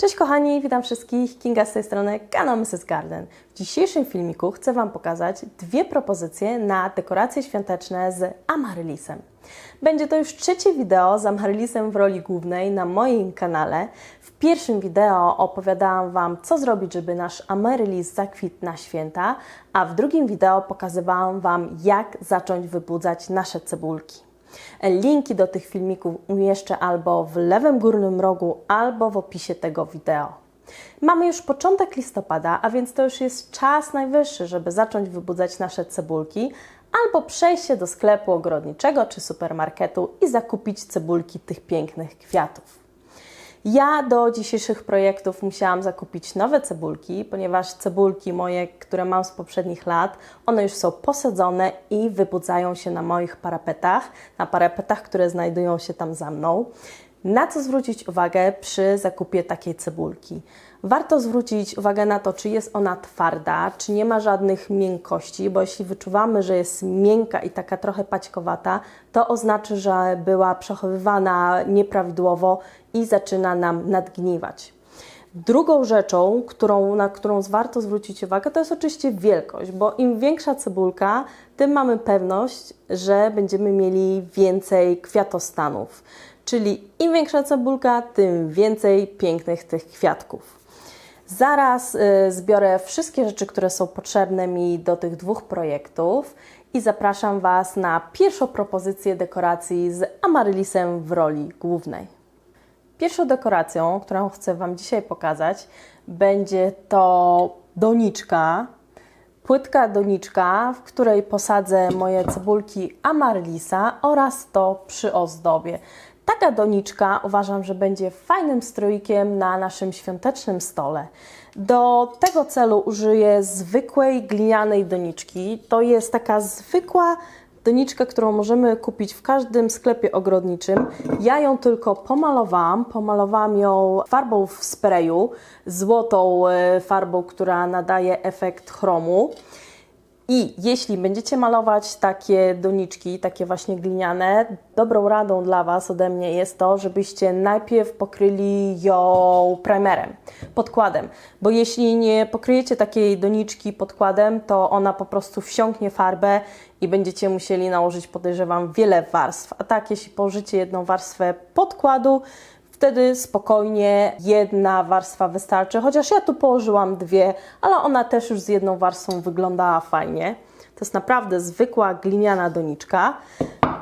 Cześć kochani, witam wszystkich. Kinga z tej strony, kanał Mrs. Garden. W dzisiejszym filmiku chcę Wam pokazać dwie propozycje na dekoracje świąteczne z Amaryllisem. Będzie to już trzecie wideo z Amaryllisem w roli głównej na moim kanale. W pierwszym wideo opowiadałam Wam, co zrobić, żeby nasz Amaryllis zakwitł na święta, a w drugim wideo pokazywałam Wam, jak zacząć wybudzać nasze cebulki. Linki do tych filmików umieszczę albo w lewym górnym rogu, albo w opisie tego wideo. Mamy już początek listopada, a więc to już jest czas najwyższy, żeby zacząć wybudzać nasze cebulki, albo przejść się do sklepu ogrodniczego czy supermarketu i zakupić cebulki tych pięknych kwiatów. Ja do dzisiejszych projektów musiałam zakupić nowe cebulki, ponieważ cebulki moje, które mam z poprzednich lat, one już są posadzone i wybudzają się na moich parapetach, na parapetach, które znajdują się tam za mną. Na co zwrócić uwagę przy zakupie takiej cebulki? Warto zwrócić uwagę na to, czy jest ona twarda, czy nie ma żadnych miękkości, bo jeśli wyczuwamy, że jest miękka i taka trochę paćkowata, to oznacza, że była przechowywana nieprawidłowo i zaczyna nam nadgniwać. Drugą rzeczą, którą, na którą warto zwrócić uwagę, to jest oczywiście wielkość, bo im większa cebulka, tym mamy pewność, że będziemy mieli więcej kwiatostanów. Czyli im większa cebulka, tym więcej pięknych tych kwiatków. Zaraz y, zbiorę wszystkie rzeczy, które są potrzebne mi do tych dwóch projektów i zapraszam Was na pierwszą propozycję dekoracji z amaryllisem w roli głównej. Pierwszą dekoracją, którą chcę Wam dzisiaj pokazać, będzie to doniczka, płytka doniczka, w której posadzę moje cebulki amarylisa oraz to przy ozdobie. Taka doniczka uważam, że będzie fajnym stroikiem na naszym świątecznym stole. Do tego celu użyję zwykłej glinianej doniczki. To jest taka zwykła doniczka, którą możemy kupić w każdym sklepie ogrodniczym. Ja ją tylko pomalowałam. Pomalowałam ją farbą w sprayu, złotą e, farbą, która nadaje efekt chromu. I jeśli będziecie malować takie doniczki, takie właśnie gliniane, dobrą radą dla Was ode mnie jest to, żebyście najpierw pokryli ją primerem, podkładem, bo jeśli nie pokryjecie takiej doniczki podkładem, to ona po prostu wsiąknie farbę i będziecie musieli nałożyć, podejrzewam, wiele warstw. A tak, jeśli położycie jedną warstwę podkładu, wtedy spokojnie jedna warstwa wystarczy, chociaż ja tu położyłam dwie, ale ona też już z jedną warstwą wyglądała fajnie. To jest naprawdę zwykła gliniana doniczka.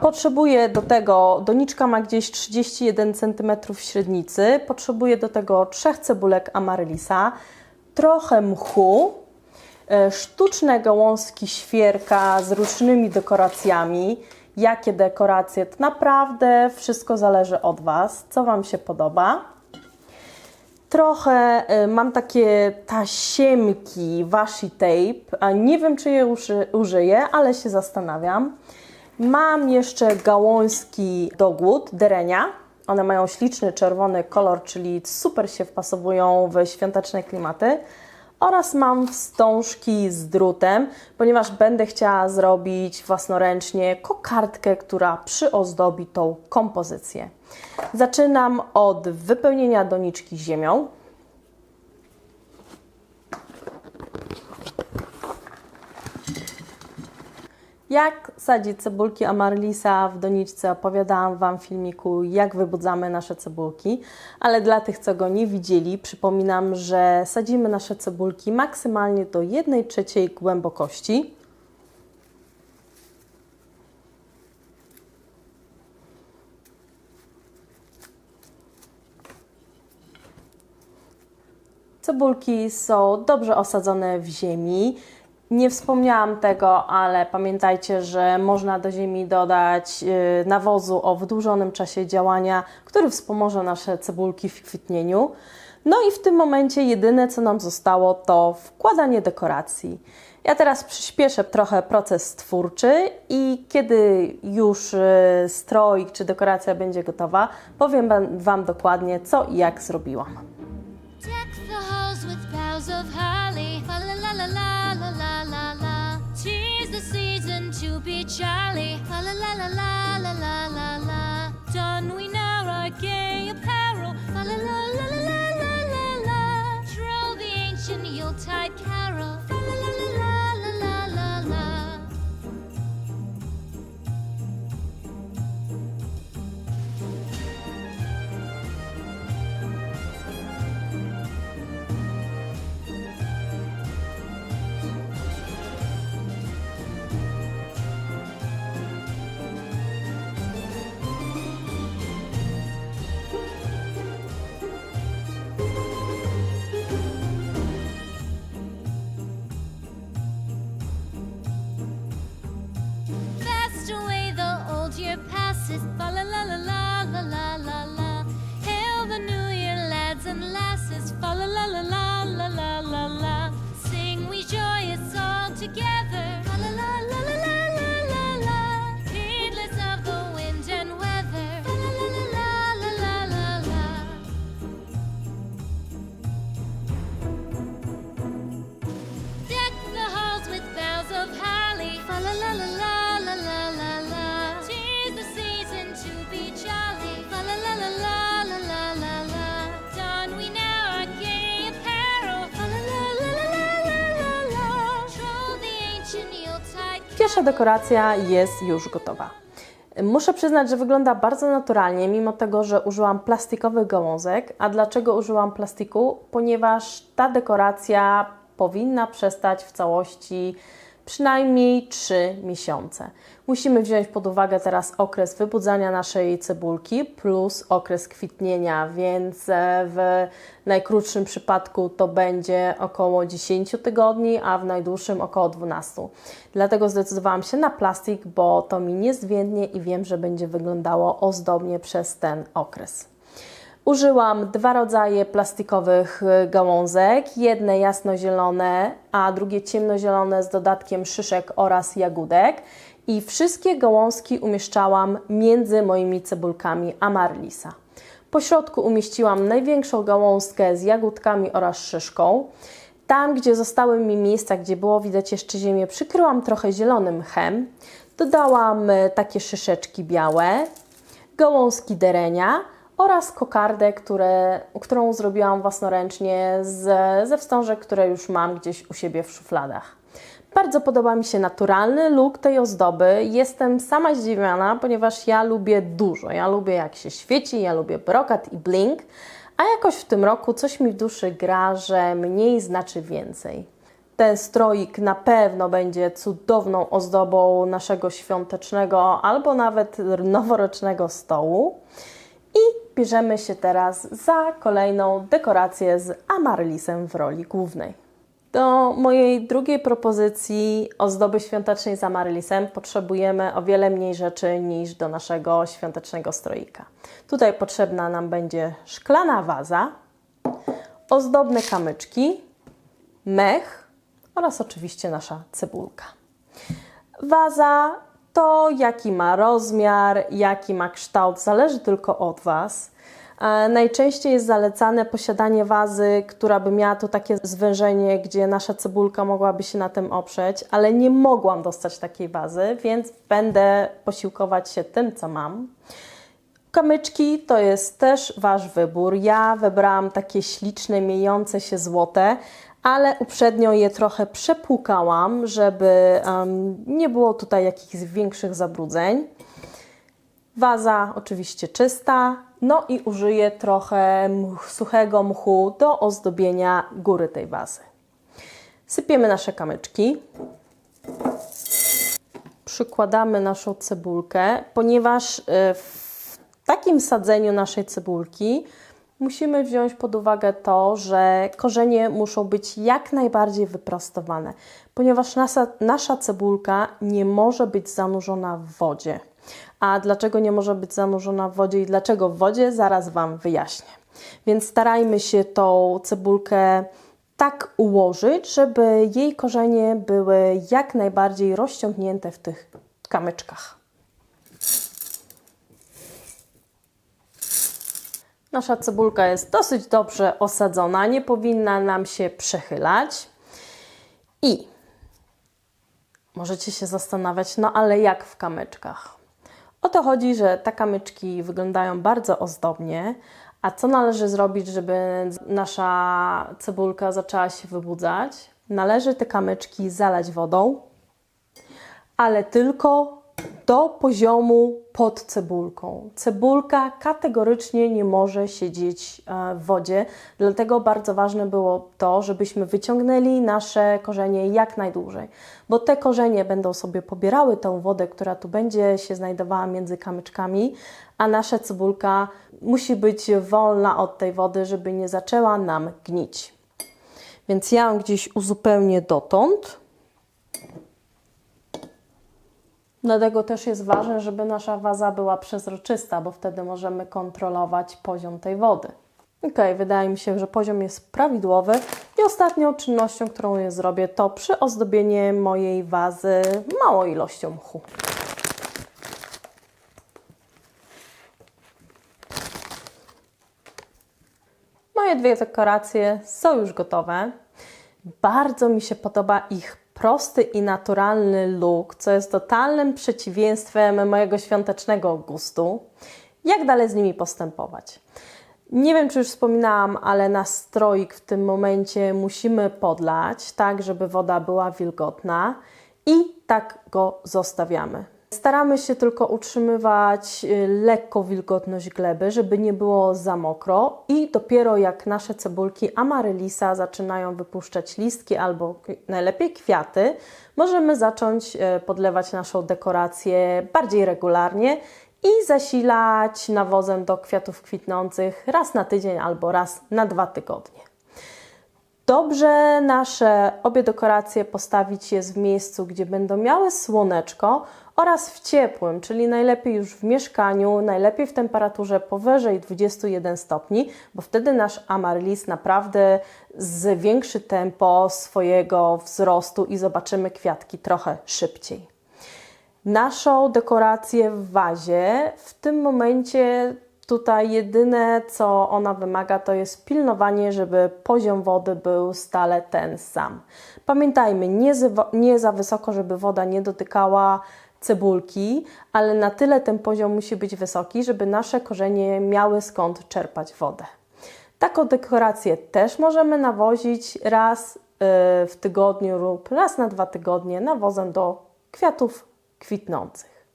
Potrzebuję do tego, doniczka ma gdzieś 31 cm średnicy, potrzebuję do tego trzech cebulek amarylisa, trochę mchu, e, sztuczne gałązki świerka z różnymi dekoracjami, jakie dekoracje, to naprawdę wszystko zależy od Was, co Wam się podoba. Trochę y, mam takie tasiemki washi tape, nie wiem czy je uży, użyję, ale się zastanawiam. Mam jeszcze gałązki dogłód, derenia. One mają śliczny czerwony kolor, czyli super się wpasowują w świąteczne klimaty oraz mam wstążki z drutem, ponieważ będę chciała zrobić własnoręcznie kokardkę, która przyozdobi tą kompozycję. Zaczynam od wypełnienia doniczki ziemią. Jak sadzić cebulki amarylisa w doniczce opowiadałam Wam w filmiku, jak wybudzamy nasze cebulki, ale dla tych, co go nie widzieli, przypominam, że sadzimy nasze cebulki maksymalnie do 1 trzeciej głębokości. Cebulki są dobrze osadzone w ziemi. Nie wspomniałam tego, ale pamiętajcie, że można do ziemi dodać y, nawozu o wydłużonym czasie działania, który wspomoże nasze cebulki w kwitnieniu. No i w tym momencie jedyne, co nam zostało, to wkładanie dekoracji. Ja teraz przyspieszę trochę proces twórczy i kiedy już y, stroik czy dekoracja będzie gotowa, powiem Wam dokładnie, co i jak zrobiłam. Together. Pierwsza dekoracja jest już gotowa. Muszę przyznać, że wygląda bardzo naturalnie, mimo tego, że użyłam plastikowych gałązek. A dlaczego użyłam plastiku? Ponieważ ta dekoracja powinna przestać w całości przynajmniej 3 miesiące. Musimy wziąć pod uwagę teraz okres wybudzania naszej cebulki plus okres kwitnienia, więc e, w najkrótszym przypadku to będzie około 10 tygodni, a w najdłuższym około 12. Dlatego zdecydowałam się na plastik, bo to mi nie zwiędnie i wiem, że będzie wyglądało ozdobnie przez ten okres. Użyłam dwa rodzaje plastikowych y, gałązek, jedne jasnozielone, a drugie ciemnozielone z dodatkiem szyszek oraz jagódek. I wszystkie gałązki umieszczałam między moimi cebulkami amarylisa. Po środku umieściłam największą gałązkę z jagódkami oraz szyszką. Tam, gdzie zostały mi miejsca, gdzie było widać jeszcze ziemię, przykryłam trochę zielonym mchem. Dodałam y, takie szyszeczki białe, gałązki derenia oraz kokardę, które, którą zrobiłam własnoręcznie z, ze wstążek, które już mam gdzieś u siebie w szufladach. Bardzo podoba mi się naturalny look tej ozdoby. Jestem sama zdziwiona, ponieważ ja lubię dużo. Ja lubię jak się świeci, ja lubię brokat i bling, a jakoś w tym roku coś mi w duszy gra, że mniej znaczy więcej. Ten stroik na pewno będzie cudowną ozdobą naszego świątecznego albo nawet noworocznego stołu. I bierzemy się teraz za kolejną dekorację z amaryllisem w roli głównej. Do mojej drugiej propozycji ozdoby świątecznej z amaryllisem potrzebujemy o wiele mniej rzeczy niż do naszego świątecznego stroika. Tutaj potrzebna nam będzie szklana waza, ozdobne kamyczki, mech oraz oczywiście nasza cebulka. Waza to jaki ma rozmiar, jaki ma kształt, zależy tylko od Was. E, Najczęściej jest zalecane posiadanie wazy, która by miała to takie zwężenie, gdzie nasza cebulka mogłaby się na tym oprzeć, ale nie mogłam dostać takiej wazy, więc będę posiłkować się tym, co mam. Kamyczki to jest też Wasz wybór. Ja wybrałam takie śliczne, miejące się złote, ale uprzednio je trochę przepłukałam, żeby em, nie było tutaj jakichś większych zabrudzeń. Waza oczywiście czysta, no i użyję trochę mch, suchego mchu do ozdobienia góry tej wazy. Sypiemy nasze kamyczki przykładamy naszą cebulkę, ponieważ y, w takim sadzeniu naszej cebulki musimy wziąć pod uwagę to, że korzenie muszą być jak najbardziej wyprostowane, ponieważ nasza, nasza cebulka nie może być zanurzona w wodzie. A dlaczego nie może być zanurzona w wodzie i dlaczego w wodzie, zaraz Wam wyjaśnię. Więc starajmy się tą cebulkę tak ułożyć, żeby jej korzenie były jak najbardziej rozciągnięte w tych kamyczkach. Nasza cebulka jest dosyć dobrze osadzona, nie powinna nam się przechylać. I możecie się zastanawiać, no ale jak w kamyczkach? O to chodzi, że te kamyczki wyglądają bardzo ozdobnie, a co należy zrobić, żeby nasza cebulka zaczęła się wybudzać? Należy te kamyczki zalać wodą, ale tylko do poziomu pod cebulką. Cebulka kategorycznie nie może siedzieć e, w wodzie, dlatego bardzo ważne było to, żebyśmy wyciągnęli nasze korzenie jak najdłużej, bo te korzenie będą sobie pobierały tą wodę, która tu będzie się znajdowała między kamyczkami, a nasza cebulka musi być wolna od tej wody, żeby nie zaczęła nam gnić. Więc ja ją gdzieś uzupełnię dotąd. Dlatego też jest ważne, żeby nasza waza była przezroczysta, bo wtedy możemy kontrolować poziom tej wody. Ok, wydaje mi się, że poziom jest prawidłowy. I ostatnią czynnością, którą je zrobię, to przyozdobienie mojej wazy małą ilością mchu. Moje dwie dekoracje są już gotowe. Bardzo mi się podoba ich prosty i naturalny look, co jest totalnym przeciwieństwem mojego świątecznego gustu. Jak dalej z nimi postępować? Nie wiem, czy już wspominałam, ale na stroik w tym momencie musimy podlać, tak żeby woda była wilgotna i tak go zostawiamy. Staramy się tylko utrzymywać y, lekko wilgotność gleby, żeby nie było za mokro i dopiero jak nasze cebulki amarylisa zaczynają wypuszczać listki albo najlepiej kwiaty, możemy zacząć y, podlewać naszą dekorację bardziej regularnie i zasilać nawozem do kwiatów kwitnących raz na tydzień albo raz na dwa tygodnie. Dobrze nasze obie dekoracje postawić jest w miejscu, gdzie będą miały słoneczko oraz w ciepłym, czyli najlepiej już w mieszkaniu, najlepiej w temperaturze powyżej 21 stopni, bo wtedy nasz amaryllis naprawdę zwiększy tempo swojego wzrostu i zobaczymy kwiatki trochę szybciej. Naszą dekorację w wazie w tym momencie tutaj jedyne co ona wymaga to jest pilnowanie, żeby poziom wody był stale ten sam. Pamiętajmy, nie, nie za wysoko, żeby woda nie dotykała cebulki, ale na tyle ten poziom musi być wysoki, żeby nasze korzenie miały skąd czerpać wodę. Taką dekorację też możemy nawozić raz y, w tygodniu lub raz na dwa tygodnie nawozem do kwiatów kwitnących.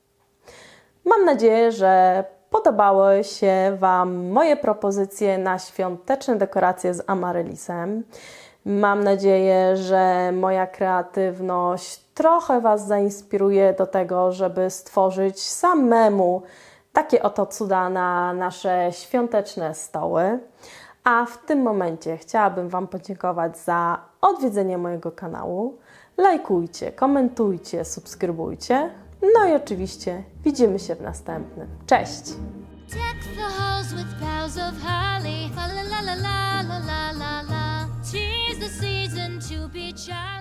Mam nadzieję, że podobały się Wam moje propozycje na świąteczne dekoracje z amaryllisem. Mam nadzieję, że moja kreatywność trochę Was zainspiruje do tego, żeby stworzyć samemu takie oto cuda na nasze świąteczne stoły. A w tym momencie chciałabym Wam podziękować za odwiedzenie mojego kanału. Lajkujcie, komentujcie, subskrybujcie. No i oczywiście widzimy się w następnym. Cześć! Yeah.